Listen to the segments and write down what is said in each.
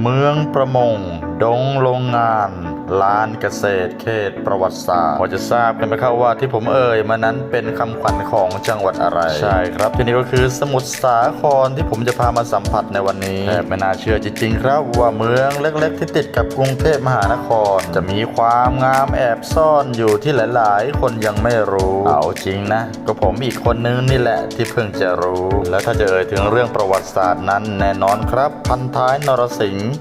เมืองประมง ดงโรงงาน ลานเกษตรเขตประวัติศาสตร์พอจะทราบกันไหมครับว่าที่ผมเอ่ยมานั้นเป็นคำขวัญของจังหวัดอะไร ใช่ครับที่นี่ก็คือสมุทรสาครที่ผมจะพามาสัมผัสในวันนี้แทบไม่น่าเชื่อจริงๆครับว่าเมืองเล็กๆ ที่ติดกับกรุงเทพมหานคร จะมีความงามแอบซ่อนอยู่ที่หลายๆ คนยังไม่รู้เอาจริงนะ ก็ผมอีกคนนึงนี่แหละที่เพิ่งจะรู้ แล้วถ้าจะเอ่ยถึงเรื่องประวัติศาสตร์นั้นแน่นอนครับพันท้ายนรสิงห์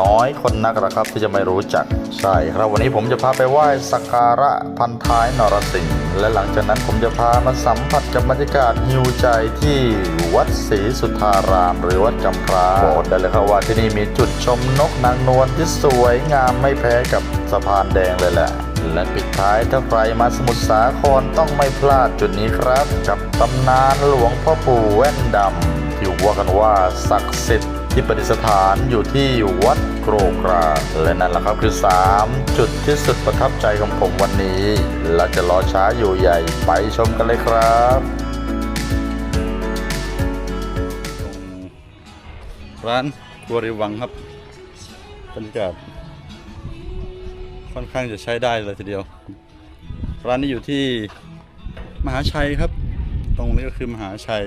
น้อยคนนักนะครับที่จะไม่รู้จักใช่ครับวันนี้ผมจะพาไปไหว้สักการะพันท้ายนรสิงห์และหลังจากนั้นผมจะพามาสัมผัสกับบรรยากาศฮิวใจที่วัดศรีสุทธาราม หรือวัดจำพราบอกได้เลยครับว่าที่นี่มีจุดชมนกนางนวลที่สวยงามไม่แพ้กับสะพานแดงเลยแหละและปิดท้ายถ้าใครมาสมุทรสาครต้องไม่พลาดจุดนี้ครับ กับตำนานหลวงพ่อปู่แว่นดำที่ว่ากันว่าศักดิ์สิทธิ์ ที่ประดิษฐานอยู่ที่วัดโกรกราและนั่นแหละครับคือ 3 จุดที่สุดประทับใจของผมวันนี้และจะรอช้าอยู่ใหญ่ไปชมกันเลยครับร้านครัวริวังครับบรรยากาศค่อนข้างจะใช้ได้เลยทีเดียว ร้านนี้อยู่ที่มหาชัยครับ ตรงนี้ก็คือมหาชัย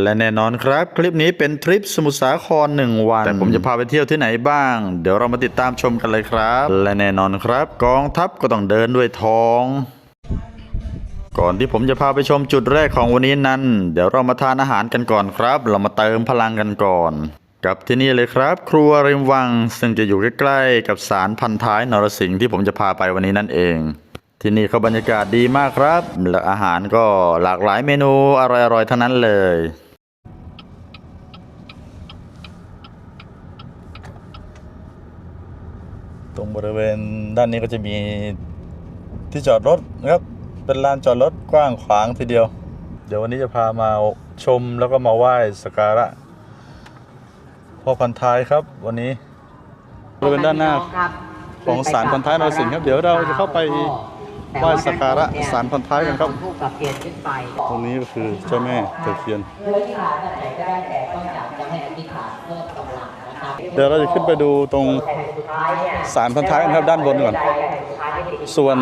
และแน่นอนครับ คลิปนี้เป็นทริปสมุทรสาครหนึ่งวัน แต่ผมจะพาไปเที่ยวที่ไหนบ้าง เดี๋ยวเรามาติดตามชมกันเลยครับ และแน่นอนครับ กองทัพก็ต้องเดินด้วยท้อง ก่อนที่ผมจะพาไปชมจุดแรกของวันนี้นั้น เดี๋ยวเรามาทานอาหารกันก่อนครับ เรามาเติมพลังกันก่อน กับที่นี่เลยครับ ครัวริมวัง ซึ่งจะอยู่ใกล้ๆ กับศาลพันท้ายนรสิงห์ที่ผมจะพาไปวันนี้นั่นเองที่นี่เขาบรรยากาศดีมากครับ และอาหารก็หลากหลายเมนูอร่อยๆทั้งนั้นเลย รงบริเวณด้านนี้ก็จะมีที่จอดรถนะครับเป็นลานจอดรถกว้างขวางทีเดียว เดี๋ยววันนี้จะพามาชมแล้วก็มาไหว้สักการะพ่อพันท้ายครับวันนี้บริเวณด้านหน้าของศาลพันท้ายนรสิงห์ครับเดี๋ยวเราจะเข้าไปไหว้สักการะศาลพันท้ายกันครับผู้ปรับเปลี่ยนขึ้นไปตรงนี้ก็คือเจ้าแม่ตะเคียนเพื่อที่ฐานแบบไหนก็ได้แต่ต้องอยากจะให้อธิษฐานเพิ่มกำลังนะครับ เดี๋ยวเราจะขึ้นไปดูตรงสายเนี่ยศาลพันท้ายกันครับด้านบนก่อน ส่วน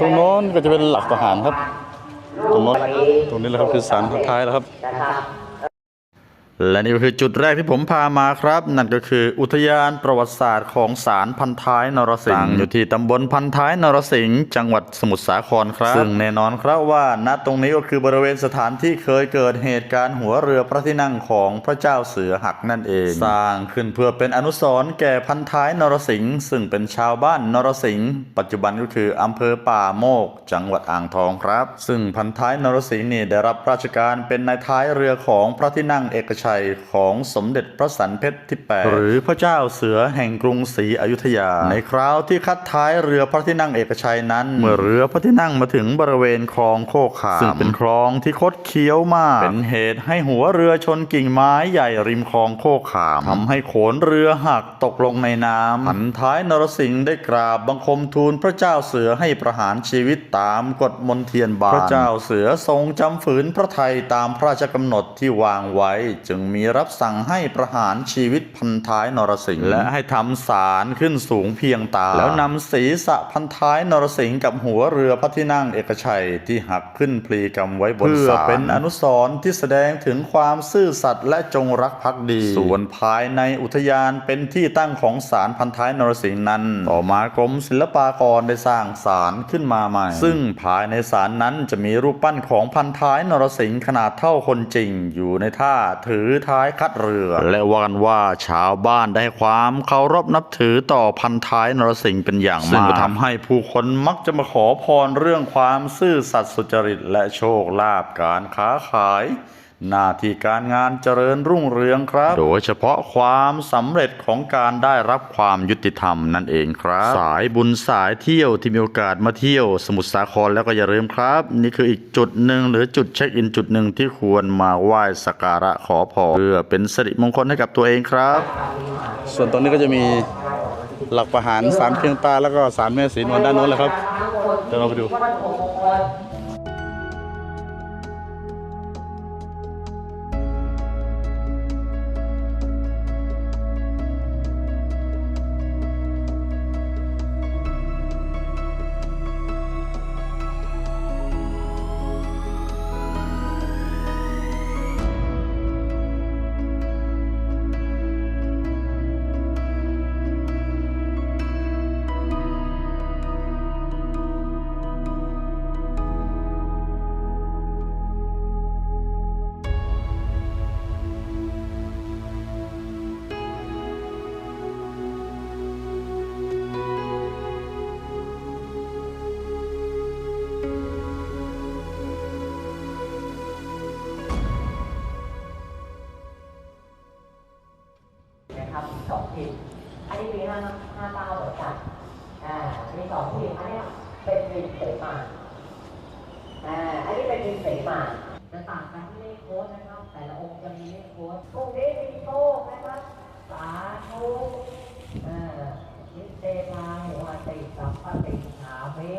ตรงโน้นก็จะเป็นหลักทหารครับ ตรงโน้นตรงนี้แหละครับคือศาลพันท้ายแล้วครับ และนี่ก็คือจุดแรกที่ผมพามาครับ นั่นก็คืออุทยานประวัติศาสตร์ของศาลพันท้ายนรสิงห์ตั้งอยู่ที่ตำบลพันท้ายนรสิงห์จังหวัดสมุทรสาครครับ ซึ่งแน่นอนครับว่าณตรงนี้ก็คือบริเวณสถานที่เคยเกิดเหตุการณ์หัวเรือพระที่นั่งของพระเจ้าเสือหักนั่นเอง สร้างขึ้นเพื่อเป็นอนุสรณ์แก่พันท้ายนรสิงห์ซึ่งเป็นชาวบ้านนรสิงห์ปัจจุบันก็คืออำเภอป่าโมก จังหวัดอ่างทองครับ ซึ่งพันท้ายนรสิงห์นี่ได้รับราชการเป็นนายท้ายเรือของพระที่นั่งเอกชัยของสมเด็จพระสันเพชรที่ 8 หรือพระเจ้าเสือแห่งกรุงศรีอยุธยา ในคราวที่คัดท้ายเรือพระที่นั่งเอกชัยนั้น เมื่อเรือพระที่นั่งมาถึงบริเวณคลองโคกขามซึ่งเป็นคลองที่คดเคี้ยวมาก เป็นเหตุให้หัวเรือชนกิ่งไม้ใหญ่ริมคลองโคกขามทำให้โขนเรือหักตกลงในน้ำพันท้ายนรสิงห์ได้กราบบังคมทูลพระเจ้าเสือให้ประหารชีวิตตามกฎมนเทียนบานพระเจ้าเสือทรงจำฝืนพระไทยตามพระราชกำหนดที่วางไว้จึงมีรับสั่งให้ประหารชีวิตพันท้ายนรสิงห์และให้ทำศาลขึ้นสูงเพียงตา แล้วนำศีรษะพันท้ายนรสิงห์กับหัวเรือพระที่นั่งเอกชัยที่หักขึ้นพลีกำไว้บนศาลเพื่อเป็นอนุสรณ์ที่แสดงถึงความซื่อสัตย์และจงรักภักดี ส่วนภายในอุทยานเป็นที่ตั้งของศาลพันท้ายนรสิงห์นั้น ต่อมากรมศิลปากรได้สร้างศาลขึ้นมาใหม่ ซึ่งภายในศาลนั้นจะมีรูปปั้นของพันท้ายนรสิงห์ขนาดเท่าคนจริงอยู่ในท่าถือท้ายคัดเรือ และว่ากันว่าชาวบ้านได้ความเคารพนับถือต่อพันท้ายนรสิงห์เป็นอย่างมากซึ่งก็ทำให้ผู้คนมักจะมาขอพรเรื่องความซื่อสัตย์สุจริตและโชคลาภการค้าขาย หน้าที่การงานเจริญรุ่งเรืองครับ โดยเฉพาะความสำเร็จของการได้รับความยุติธรรมนั่นเองครับ สายบุญสายเที่ยวที่มีโอกาสมาเที่ยว สมุทรสาครแล้วก็อย่าลืมครับ นี่คืออีกจุดหนึ่งหรือจุดเช็คอินจุดหนึ่งที่ควรมาไหว้สักการะขอพรเพื่อเป็นสิริมงคลให้กับตัวเองครับ ส่วนตรงนี้ก็จะมีหลักประหารสามเพียงตาแล้วก็สามแม่ศรีนวลด้านโน้นเลยครับเดี๋ยวเราไปดู สาเม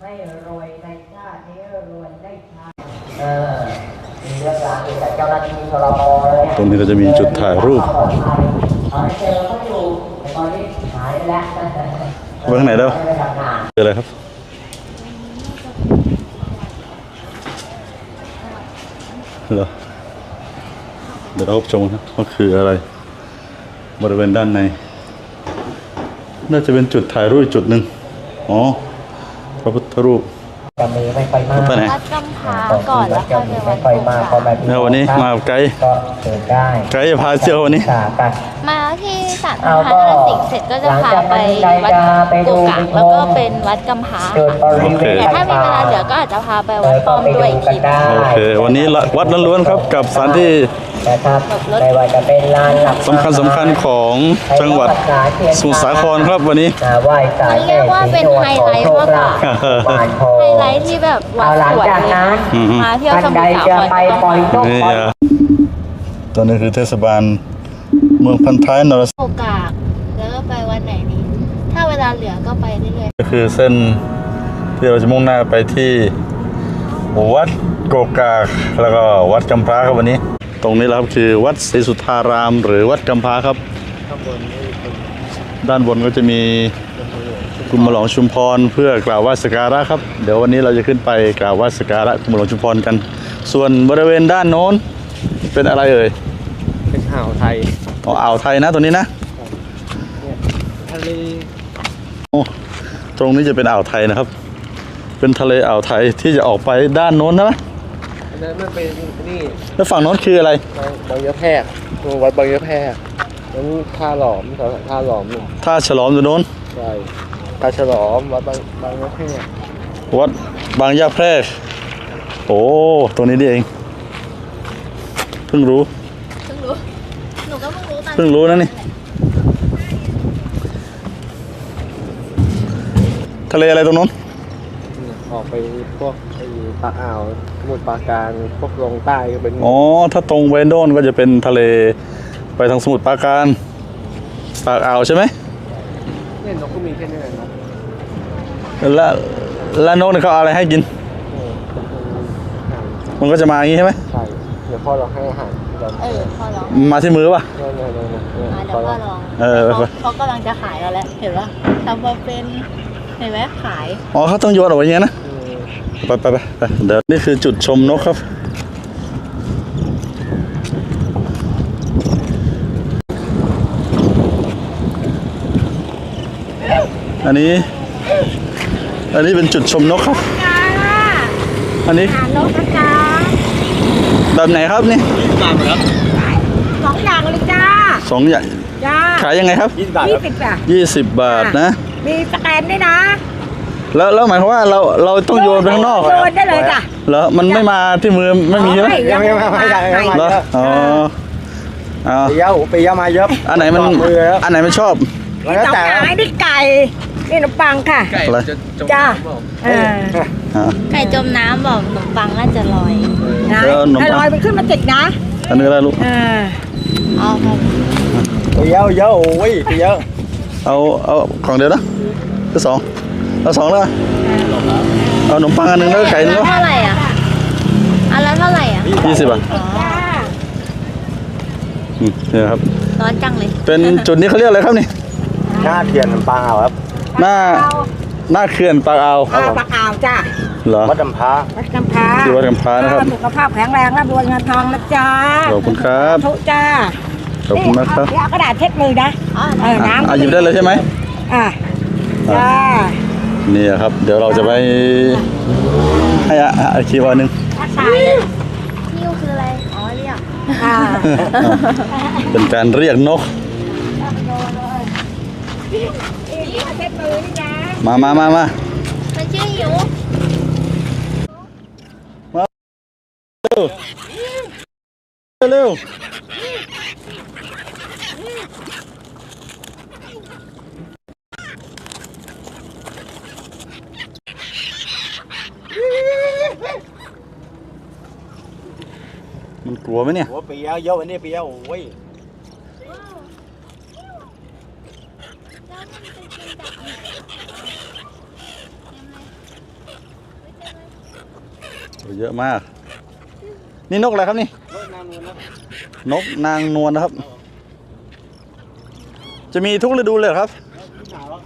ให้รวยในชาตินี้รวยได้ชาติเออมีเรื่องราวเกี่ยวกับเจ้าหน้าที่ทรมเลยตรงนี้ก็จะมีจุดถ่ายรูปตอนนี้เจอเขาอยู่ตอนนี้หายไปแล้วไว้ข้างไหนแล้วไม่ได้ทำงานคืออะไรครับเหรอเดี๋ยวเราชมครับว่าคืออะไร บริเวณด้านใน น่าจะเป็นจุดถ่ายรูปจุดหนึ่งอ๋อ พระพุทธรูปจะมีไม่ค่อยมากไปไหนวัดกำพร้าก่อนแล้วค่อยไปวัไม่ดค่อยโกมากกาเพราะแบบแล้ววันนี้มากับไกด์ก็เดินได้ไกด์จะพาเที่ยววันนี้สากันมาที่ศาลเอาพันก็ธสิงห์เสร็จก็จะพาไปวัดโกกากแล้วก็เป็นวัดกำพร้าเดินบริเวณแต่ถ้ามีเวลาเหลือก็อาจจะพาไปวัดป้อมด้วยอีกทีหนึ่งโอเควันนี้ละวัดล้วนๆครับกับสถานที่ นะครับไม่ว่าจะเป็นลานหลักสำคัญสำคัญของจังหวัดสมุทรสาครครับวันนี้อ่าไหว้ศาลเรียกว่าเป็นไฮไลท์มากกว่าไฮไลท์ที่แบบวัดเอาหลัสงวยจากนั้นอืมมาเที่ยวท่าสนมุใดทรสาจะครไปก็ปล่อยนกนี่ปล่อยอะตอนนี้คือเทศบาลเมืองพันท้ายนรสิงห์โกกากแล้วก็ไปวันไหนนี้ ถ้าเวลาเหลือก็ไปเรื่อยก็คือเส้นที่เราจะมุ่งหน้าไปที่วัดโกกากแล้วก็วัดกำพร้าครับวันนี้ ตรงนี้แหละครับคือวัดศรีสุทธาราม หรือวัดกำพร้าครับด้านบนก็จะมีกุมหลวงชุมพรเพื่อกราบไหว้สักการะครับ เดี๋ยววันนี้เราจะขึ้นไปกราบไหว้สักการะกุมหลวงชุมพรกัน ส่วนบริเวณด้านโน้นเป็นอะไรเอ่ยเป็นอ่าวไทยอ๋ออ่าวไทยนะตรงนี้นะทะเลโอ้ตรงนี้จะเป็นอ่าวไทยนะครับ เป็นทะเลอ่าวไทยที่จะออกไปด้านโน้นนะ อันนั้นมันเป็นนี่แล้วฝั่งโน้นคืออะไร บางบางยะแพรกวัดบางยะแพรกนั้นท่าหลอมแถวท่าหลอมหนึ่งท่าฉลอมอยู่โน้น ใช่ท่าฉลอมวัดบางบางยะแพรกวัดบางยาแพรกโอ้ตรงนี้นี่เอง เพิ่งรู้ๆเพิ่งรู้ หนูก็เพิ่งรู้ตอนเพิ่งรู้นะนี่ ทะเลอะไรตรงโน้น ออกไปพวกไอ้ ปากอ่าวสมุทรปราการพวกลงใต้ก็เป็นอ๋อ ถ้าตรงไปโน่นก็จะเป็นทะเลไปทางสมุทรปราการปากอ่าวใช่ไหมเนี่ยนกก็มีแค่นี้นะแล้วแล้วนกเนี่ยเขาเอาอะไรให้กิน เออเป็นอาหารมันก็จะมาอย่างนี้ใช่ไหมใช่เดี๋ยวพ่อเราให้อาหารตอนเออพ่อลองมาที่มือป่ะ เนี่ยเนี่ยเนี่ยเนี่ยอะเดี๋พ่ยอวพ่อเราลองเออไปเขาไปเขากำลังจะขายเราแล้ว เห็นปะทำมาเป็น เห็นไหมขาย อ๋อเขาต้องโยนออกไปอย่างนี้นะเออ ไปไปไปไปเดี๋ยวนี่คือจุดชมนกครับ อันนี้ อันนี้เป็นจุดชมนกครับ อันนี้หานกนะจ๊ะแบบไหนครับนี่สองอย่างเลยจ้าสองอย่าง จ้า ขายยังไงครับยี่สิบบาทยี่ครับสิบอะยี่สิบบาทนะ มีสแกนด้วยนะ แล้วแล้วหมายความว่าเราเราต้องโยนไปข้างนอกเหรโยอนได้เลยจ้ะเหรอมันไม่มาที่มือไม่มีใช่ไหมยังไม่มาไม่ได้ยังไม่มาเหรออ๋อเอาปีเยอะปีเยอะมาเยอะอันไหนมันต่มือแล้วอันไหนมันชอบแล้วนี่แต่เต่าหายนี่ไก่นี่ขนมปังค่ะไก่อะไรจะจมจ้าน้ำเปล่าเอออ่าไก่จมน้ำบอกขนมปังน่าจะลอยนะแล้วขนมปังถ้าลอยมันขึ้นมาติดนะอันนี้ก็ได้ลูกเออเอาครับปีเยอะเยอะโอ้ยปีเยอะเอาเอาของเดียวนะก็สอง เอาสองแล้วเอาขนมปังอันหนึ่งแล้วก็ไก่หนึงแล้วก็เท่าไหร่อะอันละเท่าไหร่อะยี่สิบอะอ๋ออืมนี่ครับ ร้อนจังเลยเป็นจุดนี้เขาเรียกอะไรครับนี่ หน้าเทียนปลาอ่าวครับหน้า หน้าเขื่อนปากอ่าวอ่าปากอ่าวจ้าเหรอ วัดดำพร้าวัดกำพร้าที่วัดกำพร้านะครับ สุขภาพแข็งแรงร่ำรวยเงินทองนะจ้าขอบคุณครับ ทุกจ้าขอบคุณมากครับนี่เอากระดาษเช็ดมือนะอ๋อเอออะน้ำอะหยิบได้เลยใช่ไหมอะจ้า นี่ครับ เดี๋ยวเราจะไปให้อาอาคีวันหนึ่งทักทายนิ้วคืออะไร อ๋อเรียกอ่าเป็นการเรียกนกนี่เช็ดมือนี่นะมามามามามันชื่อหิวเร็วเร็ว กลัวไหมเนี่ย หัวเปียเยอะวันนี้เปียโอ้ยเยอะมาก นี่นกอะไรครับนี่รถน้ำนูนนะนกนางนวลนะครับ จะมีทุกฤดูเลยเหรอครับหนาวแล้ว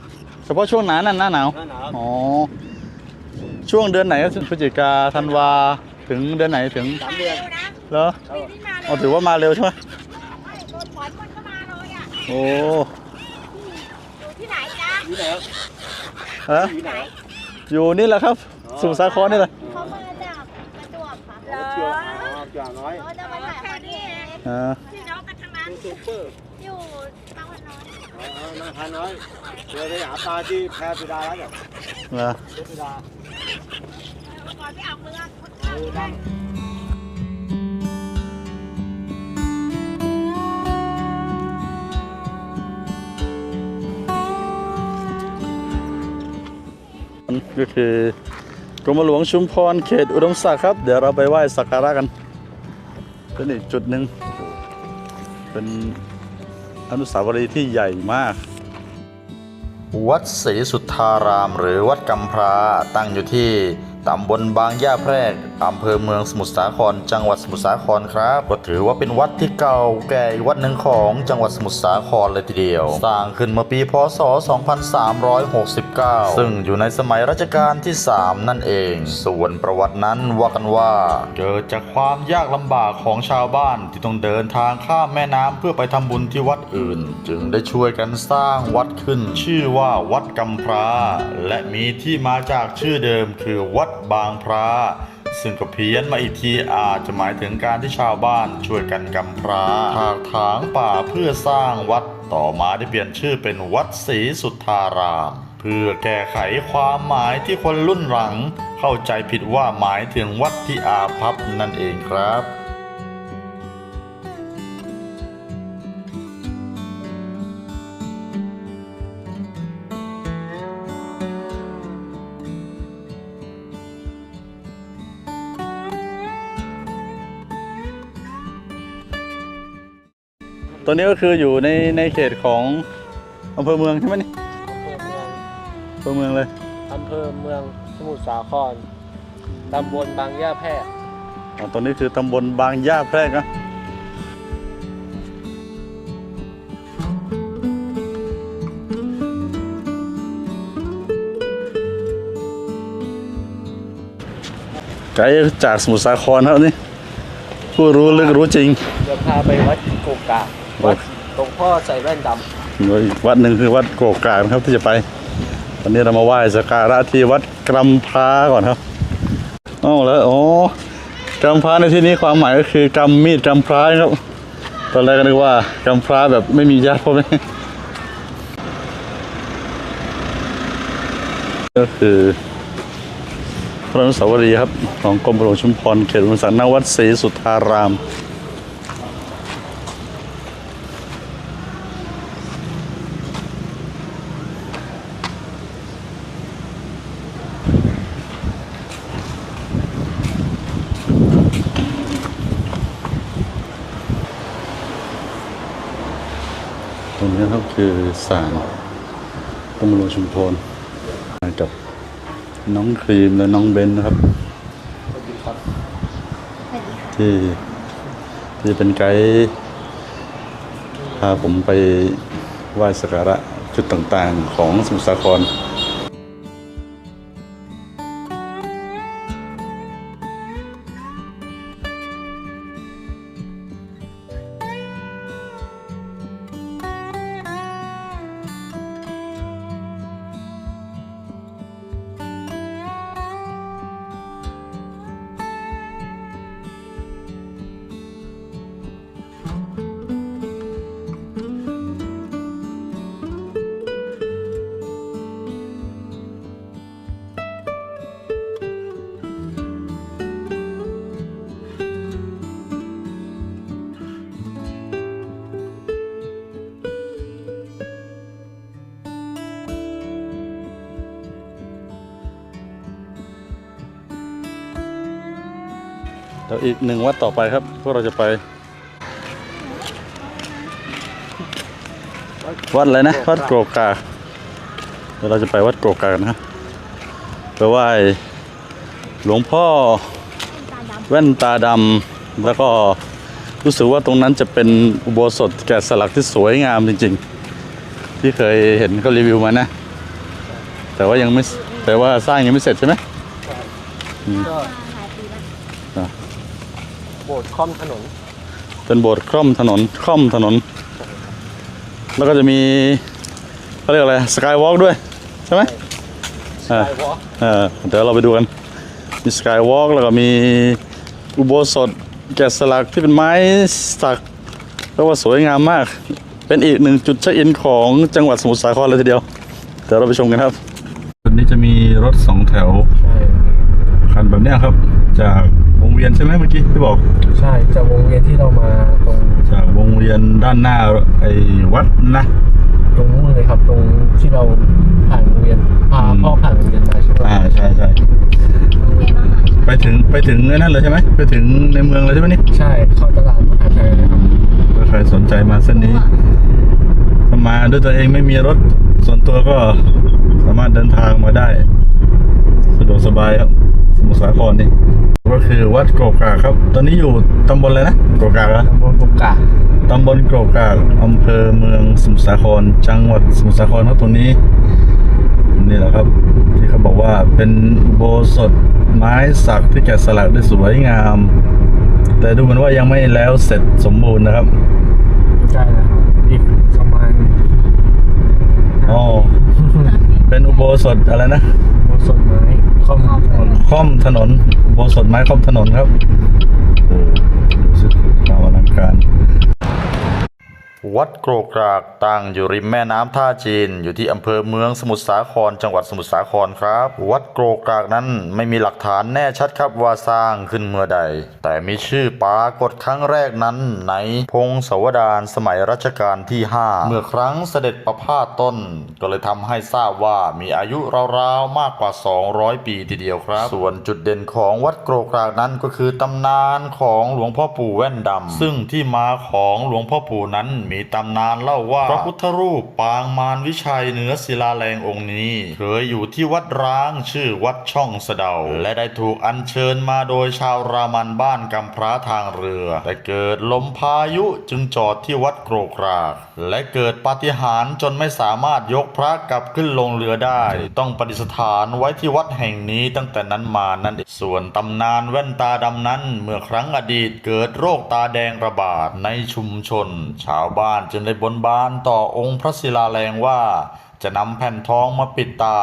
เฉพาะช่วงหนานั่นหน้าหนาวหน้าหนาวอ๋อ ช่วงเดือนไหนครับพฤศจิกาธันวา ถึงเดือนไหนถึงสามเดือน เหรออ๋อถือว่ามาเร็วใช่ไหมโดนปล่อยมันเข้ามาเลยอะโอ้อยู่ที่ไหนจ๊ะอยู่ไหนครับฮะอยู่ไหนอยู่นี่แหละครับสมุทรสาครนี่แหละเขามาจากประจวบค่ะเหรอเจียวอ๋อเจียวน้อยเขาจะมาถ่ายคอนเทนต์อ่าพี่น้องกันทั้งนั้นซูเปอร์อยู่บางวันน้อยอ๋ออ๋อนาคาน้อยเดี๋ยวไปหาปลาที่แพรพิดาแล้วเนี่ยเหรอแพรพิดาก่อนที่ออกเมืองเออ ก็คือกรมหลวงชุมพรเขตอุดมศักดิ์ครับ เดี๋ยวเราไปไหว้สักการะกันเป็นอีกจุดหนึ่งเป็นอนุสาวรีย์ที่ใหญ่มาก วัดศรีสุทธารามหรือวัดกำพร้าตั้งอยู่ที่ตำบลบางย่าแพรก อำเภอเมืองสมุทรสาคร จังหวัดสมุทรสาครครับ ก็ถือว่าเป็นวัดที่เก่าแก่วัดหนึ่งของจังหวัดสมุทรสาครเลยทีเดียว สร้างขึ้นเมื่อปีพศ 2369 ซึ่งอยู่ในสมัยรัชกาลที่ 3 นั่นเอง ส่วนประวัตินั้นว่ากันว่า เกิดจากความยากลำบากของชาวบ้านที่ต้องเดินทางข้ามแม่น้ำเพื่อไปทำบุญที่วัดอื่น จึงได้ช่วยกันสร้างวัดขึ้น ชื่อว่าวัดกำพร้าและมีที่มาจากชื่อเดิมคือวัดบางพร้า ซึ่งก็เพี้ยนมาอีกทีอาจจะหมายถึงการที่ชาวบ้านช่วยกันกำพร้าถากถางป่าเพื่อสร้างวัดต่อมาได้เปลี่ยนชื่อเป็นวัดศรีสุทธาราม เพื่อแก้ไขความหมายที่คนรุ่นหลัง เข้าใจผิดว่าหมายถึงวัดที่อาภัพนั่นเองครับ ตัวนี้ก็คืออยู่ในในเขตของอำเภอเมืองใช่ไหมนี่อำเภอเมืองอำเภอเมืองเลยอำเภอเมืองสมุทรสาครตำบลบางย่าแพรกอ๋อตัวนี้คือตำบลบางย่าแพรกนะไกด์จากสมุทรสาครครับนี่ผู้รู้ลึกรู้จริง เดี๋ยวพาไปวัดโกกา วัดหลวงพ่อใส่แว่นดอีกวัดหนึ่งคือวัดโกกากนะครับที่จะไป วันนี้เรามาไหว้สักการะที่วัดกำพร้าก่อนครับอ๋อแล้วโอ้กำพร้าในที่นี้ความหมายก็คือกำมีดกำพร้าครับ ตอนแรกก็นึกว่ากำพร้าแบบไม่มีญาติพ่อแม่ก็คือพระนุสาวรีครับ ของกรมหลวงชุมพรเขตอุดมศักดิ์ณวัดศรีสุทธาราม ตรงนี้ครับคือศาลตำรวจชุมพรกับ น้องครีมและน้องเบนนะครับ ที่ที่เป็นไกด์พาผมไปไหว้สักการะจุดต่างๆ ของสมุทรสาคร เดี๋ยวอีกหนึ่งวัดต่อไปครับ พวกเราจะไป วัดอะไรนะ วัดโกรกาเดี๋ยวเราจะไปวัดโกรกกากนะไปไหว้หลวงพ่อแว่นตาดำแล้วก็รู้สึกว่าตรงนั้นจะเป็นอุโบสถแกะสลักที่สวยงามจริง ๆ ที่เคยเห็นก็รีวิวมานะ แต่ว่ายังไม่แต่ว่าสร้างยังไม่เสร็จใช่ไหมก็ โบสถ์ค่อมถนน เป็นโบสถ์คล่อมถนนคล่อมถนน แล้วก็จะมีเขาเรียกอะไรสกายวอล์กด้วย ใช่ไหมสกายวอล์กเออเดี๋ยวเราไปดูกัน มีสกายวอล์กแล้วก็มีอุโบสถแกะสลักที่เป็นไม้สักเรียกว่าสวยงามมาก เป็นอีกหนึ่งจุดเช็คอินของจังหวัดสมุทรสาครเลยทีเดียว เดี๋ยวเราไปชมกันครับวันนี้จะมีรถสองแถวใช่คันแบบเนี้ยครับ จากวง เวียนใช่ไหมเมื่อกี้ที่บอกใช่จากวงเวียนที่เรามาตรงจากวงเวียนด้านหน้าไอ้วัดนะตรงนู้นเลยครับตรงที่เราผ่านโรงเรียนพาอืมพ่อผ่านโรงเรียนมาใช่ไหมอ่าใช่ใช่ไปถึงไปถึงไอ้นั่นเลยใช่ไหมไปถึงในเมืองเลยใช่ไหมนี่ใช่เข้าตลาดมหาชัยเลยครับถ้าใครสนใจมาเส้นนี้ถ้ามาด้วยตัวเองไม่มีรถส่วนตัวก็สามารถเดินทางมาได้ สะดวกสบายครับส มุทรสาครนี่ก็คือวัดโกรกกากครับ ตอนนี้อยู่ตำบลอะไรนะโกรกกากเหรอตำบลกุกกะตำบลโกรกกากอำเภอเมืองสมุทรสาคร จังหวัดสมุทรสาครครับตรงนี้ นี่แหละครับ ที่เขาบอกว่าเป็นอุโบสถไม้สักที่แกะสลักได้สวยงาม แต่ดูเหมือนว่ายังไม่แล้วเสร็จสมบูรณ์นะครับใช่แล้วครับอีกประมาณอ๋อเป็นอุโบสถอะไรนะอุโบ สถไม้ค่อมถนนค่อมถนนอุโบสถไม้ค่อมถนนครับโอ้ดูสิความอลังการ วัดโกรกรากตั้งอยู่ริมแม่น้ำท่าจีน อยู่ที่อำเภอเมืองสมุทรสาคร จังหวัดสมุทรสาครครับ วัดโกรกรากนั้นไม่มีหลักฐานแน่ชัดครับว่าสร้างขึ้นเมื่อใด แต่มีชื่อปรากฏครั้งแรกนั้นในพงศาวดารสมัยรัชกาลที่ 5 เมื่อครั้งเสด็จประพาสต้น ก็เลยทำให้ทราบว่ามีอายุราวๆมากกว่า 200 ปีทีเดียวครับ ส่วนจุดเด่นของวัดโกรกรากนั้นก็คือตำนานของหลวงพ่อปู่แว่นดำซึ่งที่มาของหลวงพ่อปู่นั้นมีตำนานเล่าว่าพระพุทธรูปปางมารวิชัยเหนือศิลาแรงองค์นี้ เคยอยู่ที่วัดร้างชื่อวัดช่องสะเดา และได้ถูกอัญเชิญมาโดยชาวรามันบ้านกำพร้าทางเรือ แต่เกิดลมพายุจึงจอดที่วัดโกรกราก และเกิดปาฏิหาริย์จนไม่สามารถยกพระกลับขึ้นลงเรือได้ ต้องประดิษฐานไว้ที่วัดแห่งนี้ตั้งแต่นั้นมานั่นเองส่วนตำนานแว่นตาดำนั้น เมื่อครั้งอดีตเกิดโรคตาแดงระบาดในชุมชน ชาวบ้านจึงได้บนบานต่อองค์พระศิลาแรงว่า จะนำแผ่นทองมาปิดตา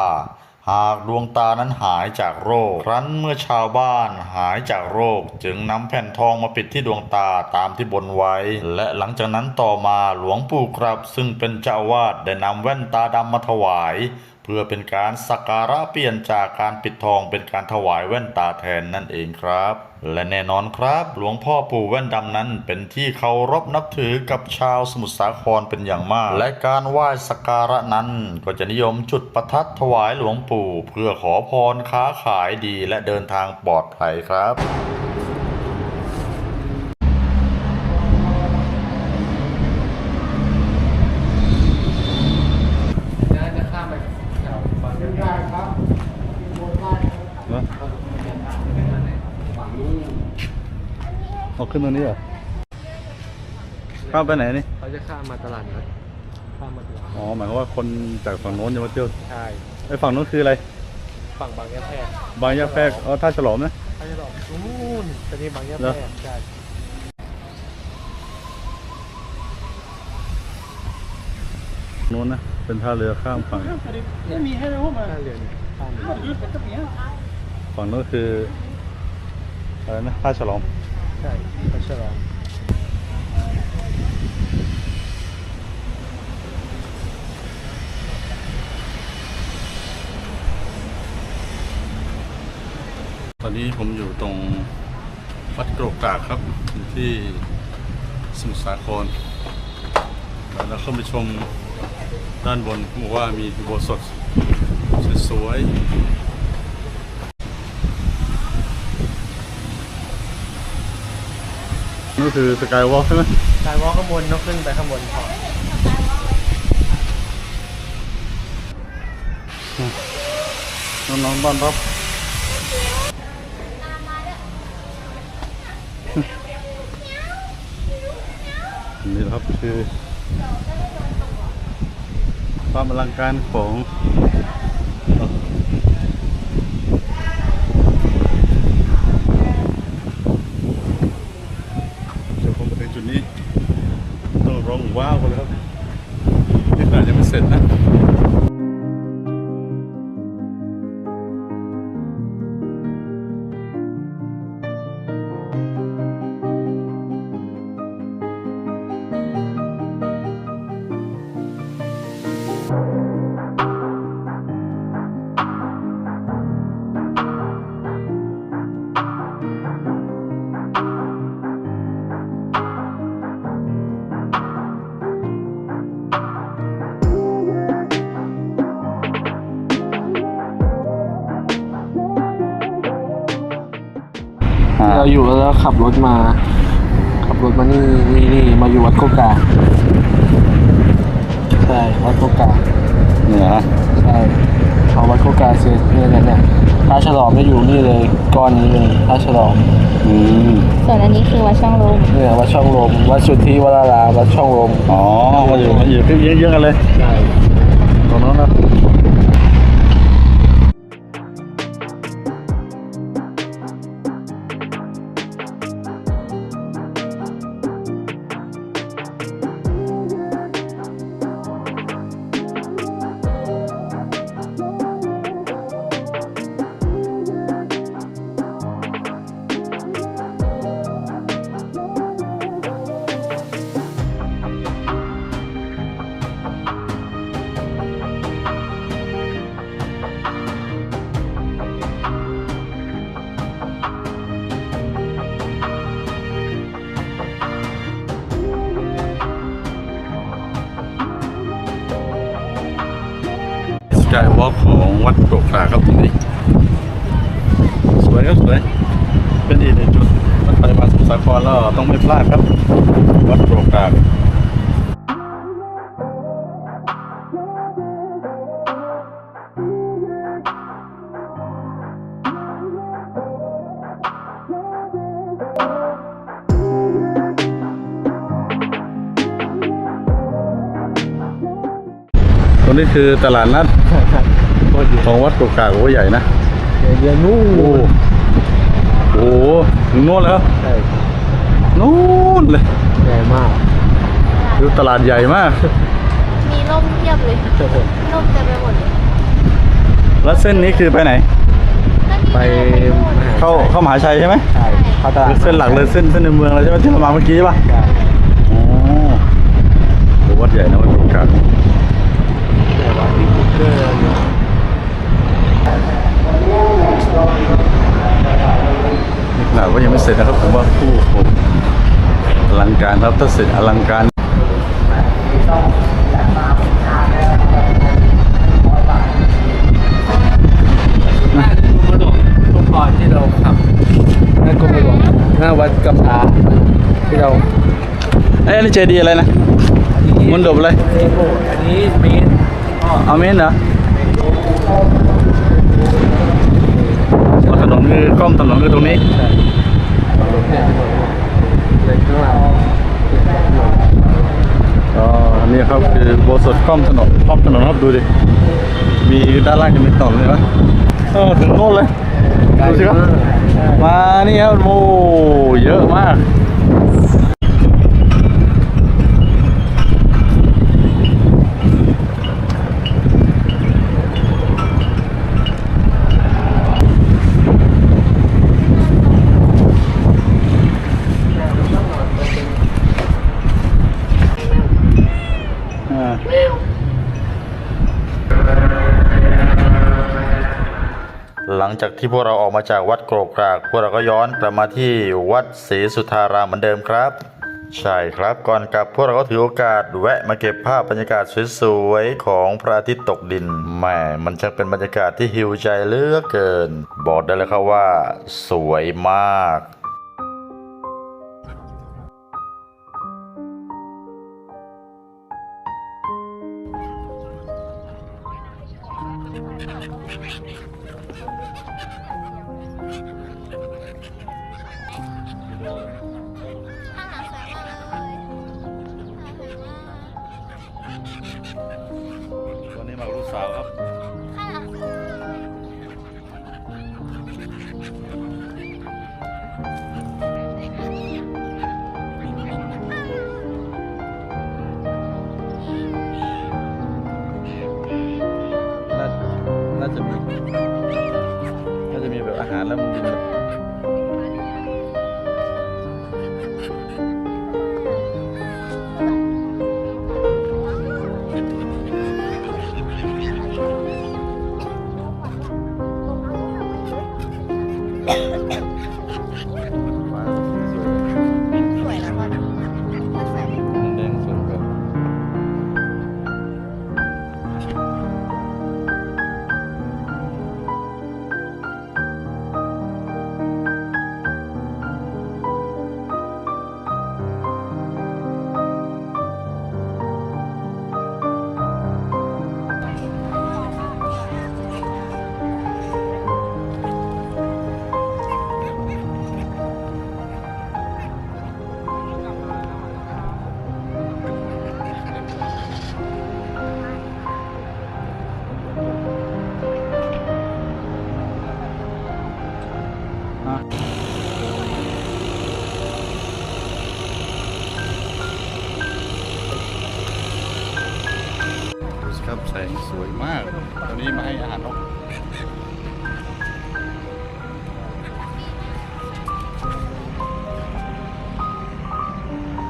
หากดวงตานั้นหายจากโรค ครั้นเมื่อชาวบ้านหายจากโรค จึงนำแผ่นทองมาปิดที่ดวงตาตามที่บนไว้ และหลังจากนั้นต่อมาหลวงปู่ครับ ซึ่งเป็นเจ้าวาดได้นำแว่นตาดำมาถวาย เพื่อเป็นการสักการะเปลี่ยนจากการปิดทองเป็นการถวายแว่นตาแทนนั่นเองครับ และแน่นอนครับ หลวงพ่อปู่แว่นดำนั้น เป็นที่เคารพนับถือกับชาวสมุทรสาครเป็นอย่างมาก และการไหว้สักการะนั้น ก็จะนิยมจุดประทัดถวายหลวงปู่ เพื่อขอพรค้าขายดีและเดินทางปลอดภัยครับ น่าจะข้ามไปแถวฝั่งนี้ได้ครับ เอาขึ้นตรงนี้เหรอ ข้ามไปไหนนี่ เขาจะข้ามมาตลาดนัดข้ามมาตลาดอ๋อ หมายความว่าคนจากฝั่งโน้นจะมาเที่ยวใช่ไอ้ฝั่งโน้นคืออะไร ฝั่งบางยะแพรกบางยะแพรกอ๋อท่าฉลอมนะ เขาจะบอกนู่นตอนนี้บางยะเหรแพอรกใช่โน้นนะ เป็นท่าเรือข้ามฝั่งมีให้รู้มาเรียนข้ามมาฝั่งโน้นคืออะไรนะท่าฉลอมใช่เขาฉลอง ตอนนี้ผมอยู่ตรงวัดโกรกกากครับที่สมุทรสาครแล้วเข้าไปชมด้านบนบอกว่ามีอุโบสถสวยๆ ก็คือสกายวอล์กใช่ไหมสายวอล์กข้างบนนกขึ้นไปข้างบนพอน้องๆต้อนรับนี่นะครับคือความอลังการของเดี๋ยวผมไปถึงจุดนี้ ต้อง ร้องว้าวกันเลยครับนี่ขนาดยังไม่เสร็จนะ แล้วขับรถมา ขับรถมานี่นี่นี่มาอยู่วัดโคกาใช่วัดโคกาเนี่ยฮะใช่เอาวัดโคกาเสร็จเนี่ยเนี่ยเนี่ยพระฉลองก็อยู่นี่เลยก้อนนี้เลยพระฉลองอืมส่วนอันนี้คือวัดช่องลมเนี่ยวัดช่องลมวัดสุทธิวรารามวัดช่องลมอ๋อมาอยู่มาอยู่เยอะๆกันเลยใช่ตรงนั้นนะ นี้คือตลาดนัดโคตรเยของวัดโกกาโอ้ใหญ่นะอะเยอะนู่นโอ้โหถึงโน่นแล้วใช่นู่นเลยใหญ่มากดูตลาดใหญ่มาก มีร่มเทียบเลยร่มเต็มไปหมดเลยแล้วเส้นนี้คือไปไหน ไปมหเข้าเข้ามหาชัยใช่ไหมใช่เข้าตลาดเส้นหลักเลยเส้นเส้นในเมืองเลยใช่ไหมที่เรามาเมื่อกี้ป่ะใช่โอ้โหวัดใหญ่นะวัดโกกาแต่ว่าที่คุกเกอร์อยู่ นี่ขนาดว่ายังไม่เสร็จนะครับผมว่าคู่ผมอลังการครับถ้าเสร็จอลังการมาดกทุกตอนที่เราขับหน้ากรมหลวงหน้าวัดกำพร้าที่เราเอ้ยอันนี้เจดีย์อะไรนะมนต์ดบอะไรนี่โบสถ์อันนี้เมนก็ เอาเมนเหรอถนนคือกล้อมถนนคือตรงนี้อันนี้ครับคือโบสถ์ก้อมถนนก้อมถนนครับดูดิ มีด้านล่างจะมีถนนเลยปะเออถึงโน่นเลยดูสิครับมานี่ครับโอ้เยอะมาก จากที่พวกเราออกมาจากวัดโกรกกรากพวกเราก็ย้อนกลับมาที่วัดศรีสุธารามเหมือนเดิมครับ ใช่ครับก่อนกลับพวกเราก็ถือโอกาสแวะมาเก็บภาพบรรยากาศสวยๆของพระอาทิตย์ตกดินแหม่มันช่างเป็นบรรยากาศที่ฮิวใจเหลือกเกิน บอกได้เลยครับว่า สวยมาก วันนี้มากับลูกสาวครับ